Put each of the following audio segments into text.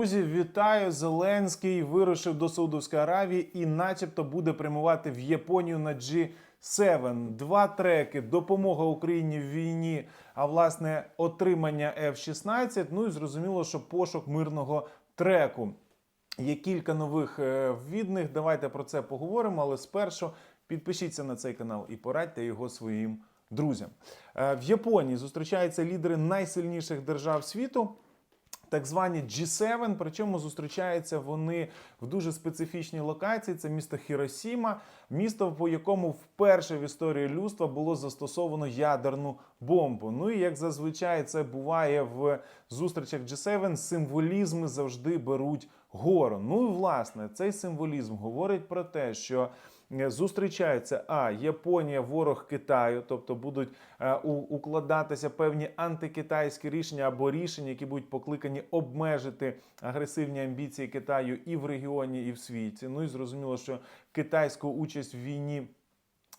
Друзі, вітаю! Зеленський вирушив до Саудовської Аравії і, начебто, буде прямувати в Японію на G7. Два треки: допомога Україні в війні, а власне отримання F-16. Ну і зрозуміло, що пошук мирного треку. Є кілька нових е, ввідних. Давайте про це поговоримо. Але спершу підпишіться на цей канал і порадьте його своїм друзям. Е, В Японії зустрічаються лідери найсильніших держав світу. Так звані G7, причому зустрічаються вони в дуже специфічній локації. Це місто Хіросіма, місто, по якому вперше в історії людства було застосовано ядерну бомбу. Ну і як зазвичай це буває в зустрічах G7, символізми завжди беруть гору. Ну і власне цей символізм говорить про те, що зустрічаються а Японія, ворог Китаю, тобто будуть е, укладатися певні антикитайські рішення або рішення, які будуть покликані обмежити агресивні амбіції Китаю і в регіоні, і в світі. Ну і зрозуміло, що китайську участь в війні.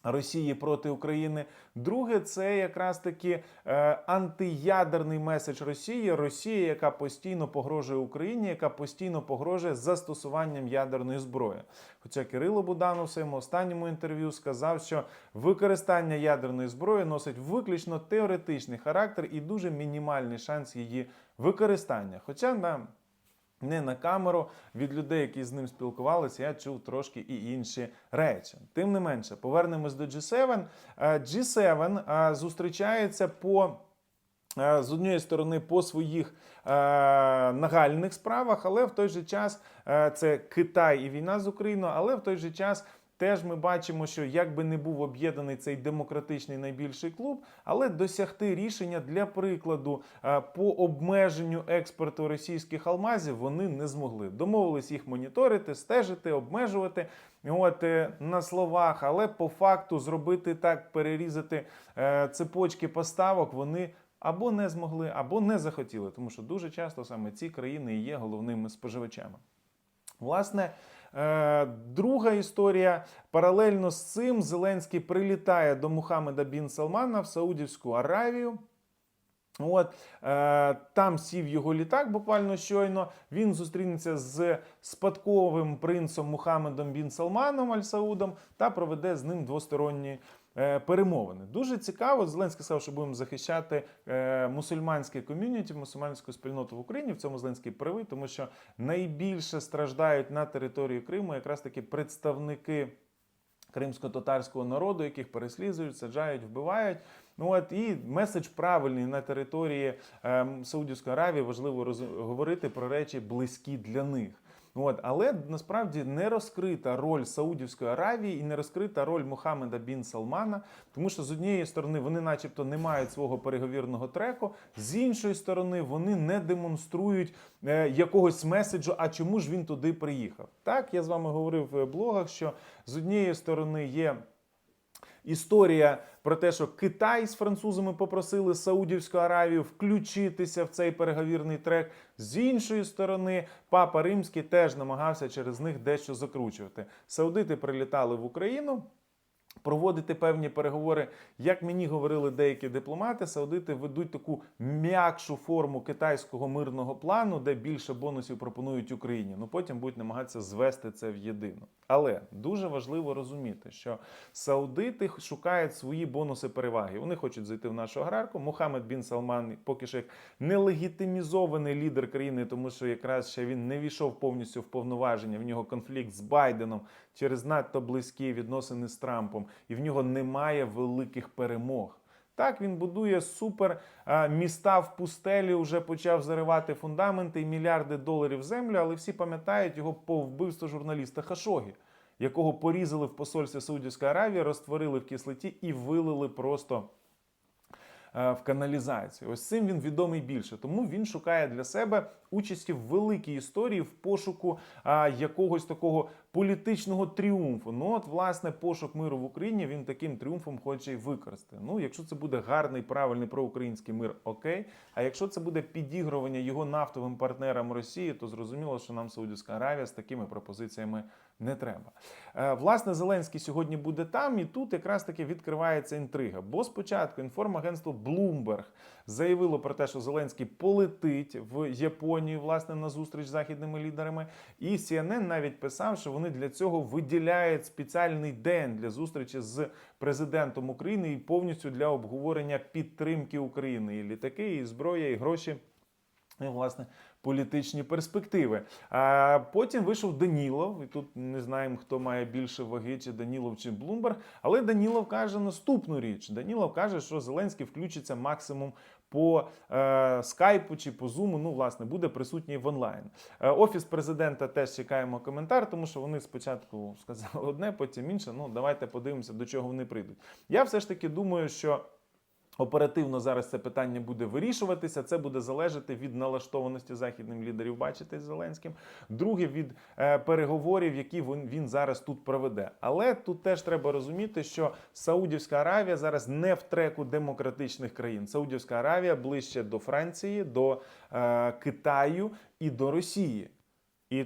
Росії проти України. Друге, це якраз таки е, антиядерний меседж Росії. Росія, яка постійно погрожує Україні, яка постійно погрожує застосуванням ядерної зброї. Хоча Кирило Буданов в своєму останньому інтерв'ю сказав, що використання ядерної зброї носить виключно теоретичний характер і дуже мінімальний шанс її використання. Хоча на не на камеру від людей, які з ним спілкувалися, я чув трошки і інші речі. Тим не менше, повернемось до G7. Е, G7 е, зустрічається по. е, З однієї сторони по своїх нагальних справах, але в той же час це Китай і війна з Україною, але в той же час теж ми бачимо, що як би не був об'єднаний цей демократичний найбільший клуб, але досягти рішення для прикладу е, по обмеженню експорту російських алмазів вони не змогли. Домовились їх моніторити, стежити, обмежувати. От е, на словах, але по факту зробити так, перерізати е, цепочки поставок вони. Або не змогли, або не захотіли, тому що дуже часто саме ці країни і є головними споживачами. Власне, друга історія. Паралельно з цим Зеленський прилітає до Мухаммеда Бін Салмана в Саудівську Аравію. От е, там сів його літак буквально щойно. Він зустрінеться з спадковим принцем Мухаммедом Бін Салманом Аль-Саудом та проведе з ним двосторонні е, перемовини. Дуже цікаво. Зеленський сказав, що будемо захищати е, мусульманське ком'юніті, мусульманську спільноту в Україні. В цьому Зеленський правий, тому що найбільше страждають на території Криму якраз таки представники кримсько-татарського народу, яких переслідують, саджають, вбивають. Ну от і меседж правильний на території ем, Саудівської Аравії. Важливо роз- говорити про речі близькі для них. От, але насправді не розкрита роль Саудівської Аравії і не розкрита роль Мухаммеда Бін Салмана, тому що з однієї сторони вони, начебто, не мають свого переговірного треку, з іншої сторони, вони не демонструють е, якогось меседжу, а чому ж він туди приїхав. Так, я з вами говорив в блогах, що з однієї сторони є. Історія про те, що Китай з французами попросили Саудівську Аравію включитися в цей переговірний трек. З іншої сторони, папа Римський теж намагався через них дещо закручувати. Саудити прилітали в Україну. Проводити певні переговори, як мені говорили деякі дипломати, саудити ведуть таку м'якшу форму китайського мирного плану, де більше бонусів пропонують Україні. Ну потім будуть намагатися звести це в єдину. Але дуже важливо розуміти, що саудити шукають свої бонуси переваги. Вони хочуть зайти в нашу аграрку. Мухаммед Бін Салман поки що як нелегітимізований лідер країни, тому що якраз ще він не війшов повністю в повноваження. В нього конфлікт з Байденом через надто близькі відносини з Трампом, і в нього немає великих перемог. Так, він будує супер міста в пустелі, вже почав заривати фундаменти і мільярди доларів землю, але всі пам'ятають його по вбивству журналіста Хашогі, якого порізали в посольстві Саудівської Аравії, розтворили в кислоті і вилили просто в каналізацію. Ось цим він відомий більше. Тому він шукає для себе участі в великій історії в пошуку а, якогось такого політичного тріумфу. Ну от, власне, пошук миру в Україні він таким тріумфом хоче й використати. Ну, якщо це буде гарний, правильний проукраїнський мир, окей. А якщо це буде підігрування його нафтовим партнерам Росії, то зрозуміло, що нам Саудівська Аравія з такими пропозиціями не треба. Е, Власне, Зеленський сьогодні буде там, і тут якраз таки відкривається інтрига. Бо спочатку інформагентство Bloomberg заявило про те, що Зеленський полетить в Японію власне на зустріч з західними лідерами. І CNN навіть писав, що вони для цього виділяють спеціальний день для зустрічі з президентом України і повністю для обговорення підтримки України. І літаки, і зброя, і гроші. Власне, політичні перспективи. А потім вийшов Данілов, і тут не знаємо, хто має більше ваги, чи Данілов, чи Блумберг. Але Данілов каже наступну річ: Данілов каже, що Зеленський включиться максимум по е, скайпу чи по зуму. Ну, власне, буде присутній в онлайн. Е, Офіс президента теж чекаємо коментар, тому що вони спочатку сказали одне, потім інше. Ну, давайте подивимося, до чого вони прийдуть. Я все ж таки думаю, що. Оперативно зараз це питання буде вирішуватися. Це буде залежати від налаштованості західних лідерів. Бачите з Зеленським. Друге від е, переговорів, які він, він зараз тут проведе. Але тут теж треба розуміти, що Саудівська Аравія зараз не в треку демократичних країн. Саудівська Аравія ближче до Франції, до е, Китаю і до Росії. І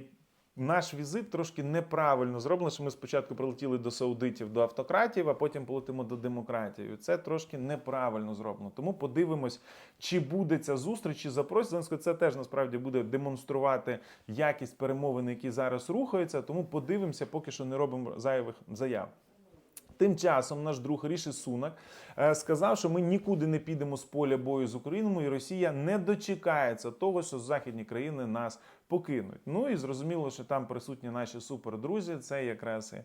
наш візит трошки неправильно зроблено, що ми спочатку прилетіли до саудитів, до автократів, а потім полетимо до демократії. Це трошки неправильно зроблено. Тому подивимось, чи буде ця зустріч, чи запросять Зеленського. Це теж насправді буде демонструвати якість перемовин, які зараз рухаються. Тому подивимося, поки що не робимо зайвих заяв. Тим часом наш друг Ріші Сунак е, сказав, що ми нікуди не підемо з поля бою з Україною, і Росія не дочекається того, що західні країни нас покинуть. Ну і зрозуміло, що там присутні наші супердрузі. Це якраз і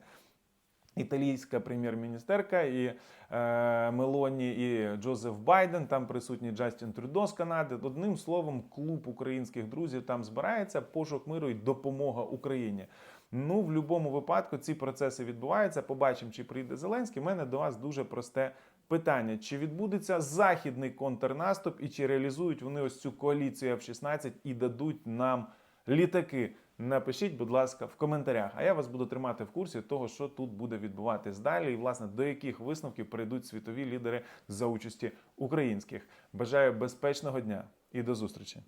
італійська прем'єр-міністерка, і е, Мелоні, і Джозеф Байден. Там присутній Джастін Трюдо з Канади. Одним словом, клуб українських друзів там збирається пошук миру і допомога Україні. Ну, в будь-якому випадку ці процеси відбуваються. Побачимо, чи прийде Зеленський. У мене до вас дуже просте питання: чи відбудеться західний контрнаступ, і чи реалізують вони ось цю коаліцію F-16 і дадуть нам літаки? Напишіть, будь ласка, в коментарях. А я вас буду тримати в курсі того, що тут буде відбуватись далі, і власне до яких висновків прийдуть світові лідери за участі українських. Бажаю безпечного дня і до зустрічі.